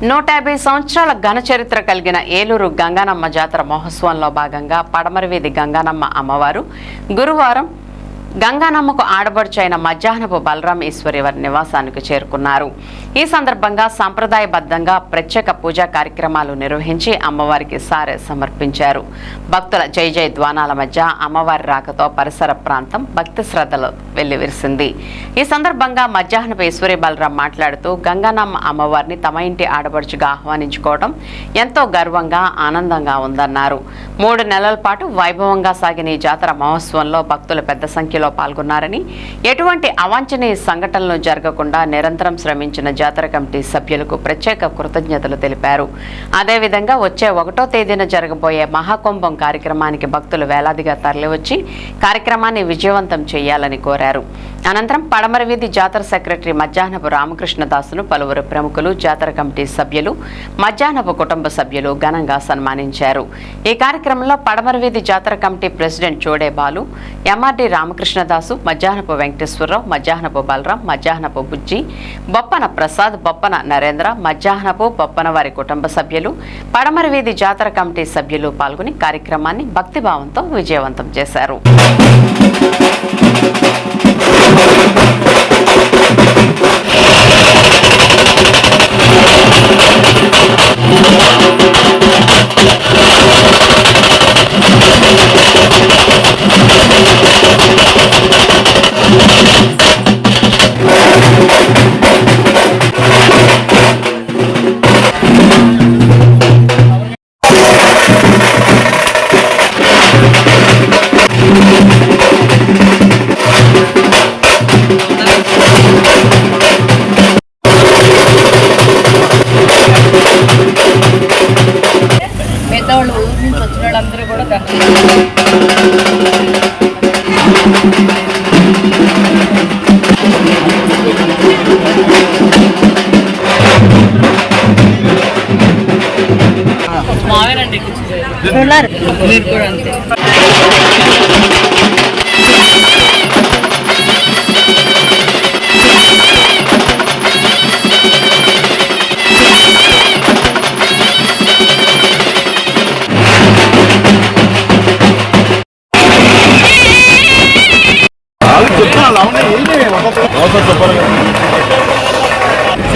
నూట యాభై సంవత్సరాల ఘన చరిత్ర కలిగిన ఏలూరు గంగానమ్మ జాతర మహోత్సవంలో భాగంగా పడమరవీధి గంగానమ్మ అమ్మవారు గురువారం గంగానమ్మకు ఆడబడుచైన మధ్యాహ్నపు బలరాం ఈశ్వరి వారి నివాసానికి చేరుకున్నారు. ఈ సందర్భంగా సాంప్రదాయబద్ధంగా ప్రత్యేక పూజా కార్యక్రమాలు నిర్వహించి అమ్మవారికి సారె సమర్పించారు. భక్తుల జై జై ద్వానాల మధ్య అమ్మవారి రాకతో పరిసర ప్రాంతం భక్తి శ్రద్ధలు వెల్లివిరిసింది. ఈ సందర్భంగా మధ్యాహ్నపు ఈశ్వరి బలరాం మాట్లాడుతూ గంగానమ్మ అమ్మవారిని తమ ఇంటి ఆడబడుచుగా ఆహ్వానించుకోవడం ఎంతో గర్వంగా ఆనందంగా ఉందన్నారు. మూడు నెలల పాటు వైభవంగా సాగిన ఈ జాతర మహోత్సవంలో భక్తులు పెద్ద సంఖ్య సంఖ్యలో పాల్గొన్నారని ఎటువంటి అవాంఛనీయ సంఘటనలు జరగకుండా నిరంతరం శ్రమించిన జాతర కమిటీ సభ్యులకు ప్రత్యేక కృతజ్ఞతలు తెలిపారు. అదేవిధంగా వచ్చే ఒకటో తేదీన జరగబోయే మహాకుంభం కార్యక్రమానికి భక్తులు వేలాదిగా తరలివచ్చి కార్యక్రమాన్ని విజయవంతం చేయాలని కోరారు. అనంతరం పడమర వీధి జాతర సెక్రటరీ మధ్యాహ్నపు రామకృష్ణదాసును పలువురు ప్రముఖులు జాతర కమిటీ సభ్యులు మధ్యాహ్నపు కుటుంబ సభ్యులు ఘనంగా సన్మానించారు. ఈ కార్యక్రమంలో పడమర వీధి జాతర committee president Chode Balu MRD Krishnadasu Madhyahnapu Venkateswararao Madhyahnapu Balaram Madhyahnapu Bujji Boppana Prasad Boppana Narendra Madhyahnapu Boppana వారి కుటుంబ సభ్యులు పడమరవీధి జాతర కమిటీ సభ్యులు పాల్గొని కార్యక్రమాన్ని భక్తిభావంతో విజయవంతం చేశారు. మావేనండి మీరు కూడా అంతే.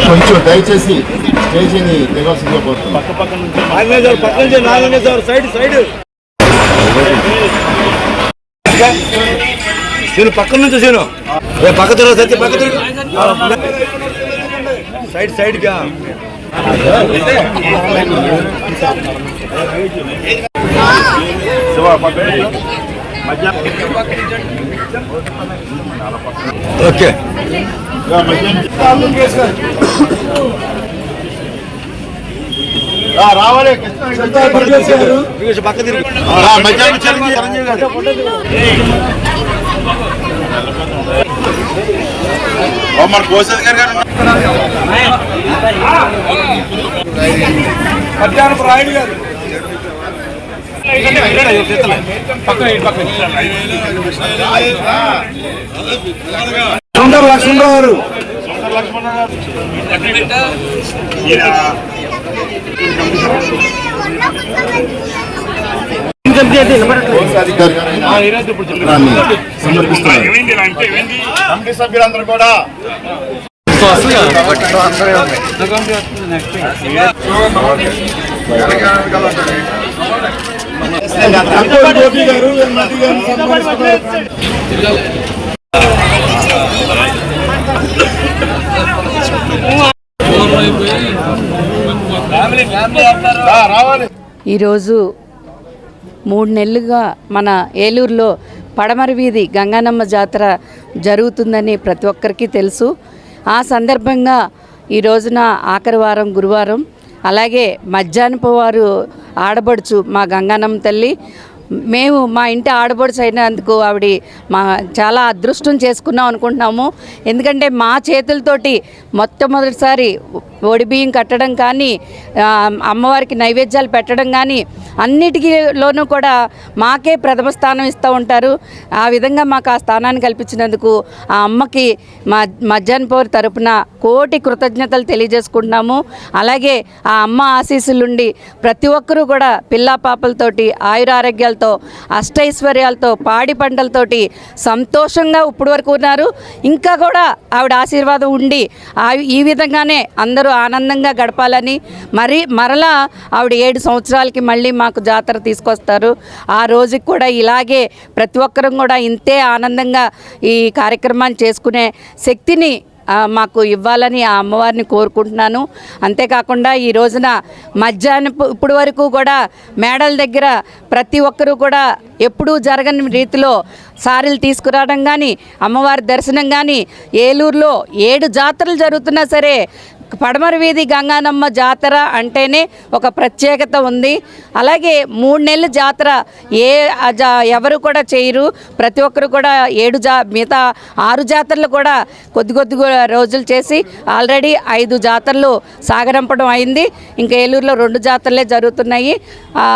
కొంచెం దయచేసి స్టేజీని దిగాల్సిందిగా కోరుతున్నాను నాగేశ్వర నుంచి సైడ్ సైడ్. సీను పక్కన నుంచి సీను. పక్క తిరగ సత్య పక్క తిరగ. సైడ్ సైడ్గా. ఓకే. రావాలి గారు. మన కోసేది గారు గారు మధ్యాహ్నం రాయుడు గారు సుందర లక్ష్మణరావు గారు సమర్పిస్తున్నారు కమిటీ సభ్యులందరూ కూడా గోపి గారు ఈరోజు మూడు నెలలుగా మన ఏలూరులో పడమర వీధి గంగానమ్మ జాతర జరుగుతుందని ప్రతి ఒక్కరికి తెలుసు. ఆ సందర్భంగా ఈ రోజున ఆఖరి వారం గురువారం అలాగే మధ్యాహ్నపు వారు ఆడబడుచు మా గంగానమ్మ తల్లి మేము మా ఇంటి ఆడబడుచు అయినందుకు ఆవిడ మా చాలా అదృష్టం చేసుకున్నాం అనుకుంటున్నాము. ఎందుకంటే మా చేతులతోటి మొట్టమొదటిసారి ఒడి బియ్యం కట్టడం కానీ అమ్మవారికి నైవేద్యాలు పెట్టడం కానీ అన్నిటిలోనూ కూడా మాకే ప్రథమ స్థానం ఇస్తూ ఉంటారు. ఆ విధంగా మాకు ఆ స్థానాన్ని కల్పించినందుకు ఆ అమ్మకి మా మధ్యాహ్న పౌరు తరపున కోటి కృతజ్ఞతలు తెలియజేసుకుంటున్నాము. అలాగే ఆ అమ్మ ఆశీస్సులుండి ప్రతి ఒక్కరూ కూడా పిల్లా పాపలతోటి ఆయురారోగ్యాలతో అష్టైశ్వర్యాలతో పాడి పంటలతోటి సంతోషంగా ఇప్పుడు వరకు ఉన్నారు. ఇంకా కూడా ఆవిడ ఆశీర్వాదం ఉండి ఈ విధంగానే అందరూ ఆనందంగా గడపాలని మరి మరలా ఆవిడ ఏడు సంవత్సరాలకి మళ్ళీ మాకు జాతర తీసుకొస్తారు. ఆ రోజుకి కూడా ఇలాగే ప్రతి ఒక్కరం కూడా ఇంతే ఆనందంగా ఈ కార్యక్రమాన్ని చేసుకునే శక్తిని మాకు ఇవ్వాలని ఆ అమ్మవారిని కోరుకుంటున్నాను. అంతేకాకుండా ఈ రోజున మధ్యాహ్నం ఇప్పుడు వరకు కూడా మేడల దగ్గర ప్రతి ఒక్కరూ కూడా ఎప్పుడూ జరగని రీతిలో సారీలు తీసుకురావడం కానీ అమ్మవారి దర్శనం కానీ ఏలూరులో ఏడు జాతరలు జరుగుతున్నా సరే పడమర వీధి గంగానమ్మ జాతర అంటేనే ఒక ప్రత్యేకత ఉంది. అలాగే మూడు నెలల జాతర ఏ జా ఎవరు కూడా చేయరు. ప్రతి ఒక్కరు కూడా ఏడు జా మిగతా ఆరు జాతరలు కూడా కొద్ది కొద్ది రోజులు చేసి ఆల్రెడీ ఐదు జాతరలు సాగరంపడం అయింది. ఇంకా ఏలూరులో రెండు జాతరలే జరుగుతున్నాయి.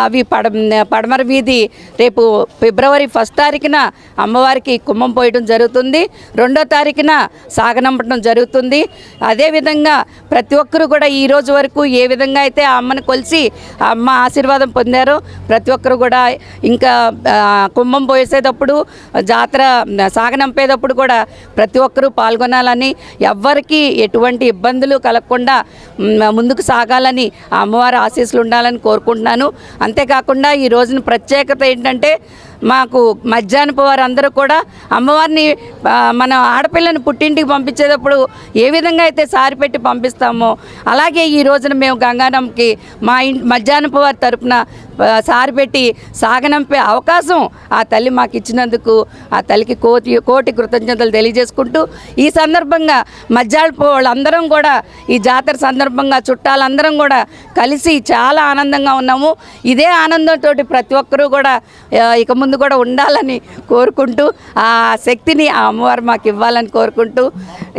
అవి పడ పడమర వీధి రేపు ఫిబ్రవరి ఫస్ట్ తారీఖున అమ్మవారికి కుంభం పోయడం జరుగుతుంది. రెండో తారీఖున సాగనంపడం జరుగుతుంది. అదేవిధంగా ప్రతి ఒక్కరూ కూడా ఈ రోజు వరకు ఏ విధంగా అయితే ఆ అమ్మను కొలిసి ఆ అమ్మ ఆశీర్వాదం పొందారో ప్రతి ఒక్కరు కూడా ఇంకా కుంభం పోసేటప్పుడు జాతర సాగనంపేటప్పుడు కూడా ప్రతి ఒక్కరూ పాల్గొనాలని ఎవ్వరికీ ఎటువంటి ఇబ్బందులు కలగకుండా ముందుకు సాగాలని ఆ అమ్మవారి ఆశీస్సులు ఉండాలని కోరుకుంటున్నాను. అంతేకాకుండా ఈ రోజున ప్రత్యేకత ఏంటంటే మాకు మధ్యాహ్నపు వారందరూ కూడా అమ్మవారిని మన ఆడపిల్లని పుట్టింటికి పంపించేటప్పుడు ఏ విధంగా అయితే సారి పెట్టి పంపిస్తామో అలాగే ఈ రోజున మేము గంగానంకి మా ఇంటి మధ్యాహ్నపు వారి తరపున సారి పెట్టి సాగనంపే అవకాశం ఆ తల్లి మాకు ఇచ్చినందుకు ఆ తల్లికి కోటి కోటి కృతజ్ఞతలు తెలియజేసుకుంటూ ఈ సందర్భంగా మధ్యాహ్నపు వాళ్ళందరం కూడా ఈ జాతర సందర్భంగా చుట్టాలందరం కూడా కలిసి చాలా ఆనందంగా ఉన్నాము. ఇదే ఆనందంతో ప్రతి ఒక్కరూ కూడా ఇక ముందు కూడా ఉండాలని కోరుకుంటూ ఆ శక్తిని ఆ అమ్మవారు మాకు ఇవ్వాలని కోరుకుంటూ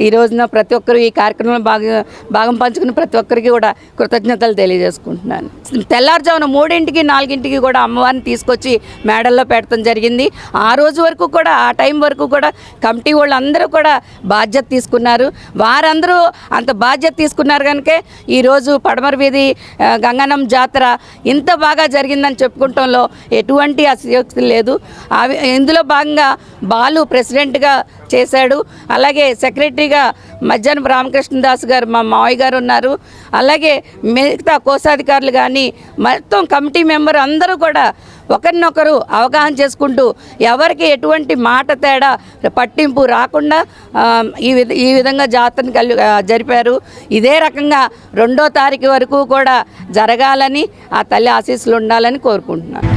ఈ రోజున ప్రతి ఒక్కరు ఈ కార్యక్రమంలో భాగం భాగం పంచుకుని ప్రతి ఒక్కరికి కూడా కృతజ్ఞతలు తెలియజేసుకుంటున్నాను. తెల్లారుజామున మూడింటికి నాలుగింటికి కూడా అమ్మవారిని తీసుకొచ్చి మేడల్లో పెట్టడం జరిగింది. ఆ రోజు వరకు కూడా ఆ టైం వరకు కూడా కమిటీ వాళ్ళందరూ కూడా బాధ్యత తీసుకున్నారు. వారందరూ అంత బాధ్యత తీసుకున్నారు కనుకే ఈరోజు పడమర వీధి గంగనం జాతర ఇంత బాగా జరిగిందని చెప్పుకుంటంలో ఎటువంటి అసయోక్తి లేదు. అవి ఇందులో భాగంగా బాలు ప్రెసిడెంట్గా చేశాడు. అలాగే సెక్రటరీగా మధ్యాహ్నం రామకృష్ణదాస్ గారు మా మావయ్య గారు ఉన్నారు. అలాగే మిగతా కోశాధికారులు కానీ మొత్తం కమిటీ మెంబర్ అందరూ కూడా ఒకరినొకరు అవగాహన చేసుకుంటూ ఎవరికి ఎటువంటి మాట తేడా పట్టింపు రాకుండా ఈ విధ ఈ విధంగా జాతరను కలి జరిపారు. ఇదే రకంగా రెండో తారీఖు వరకు కూడా జరగాలని ఆ తల్లి ఆశీస్సులు ఉండాలని కోరుకుంటున్నాను.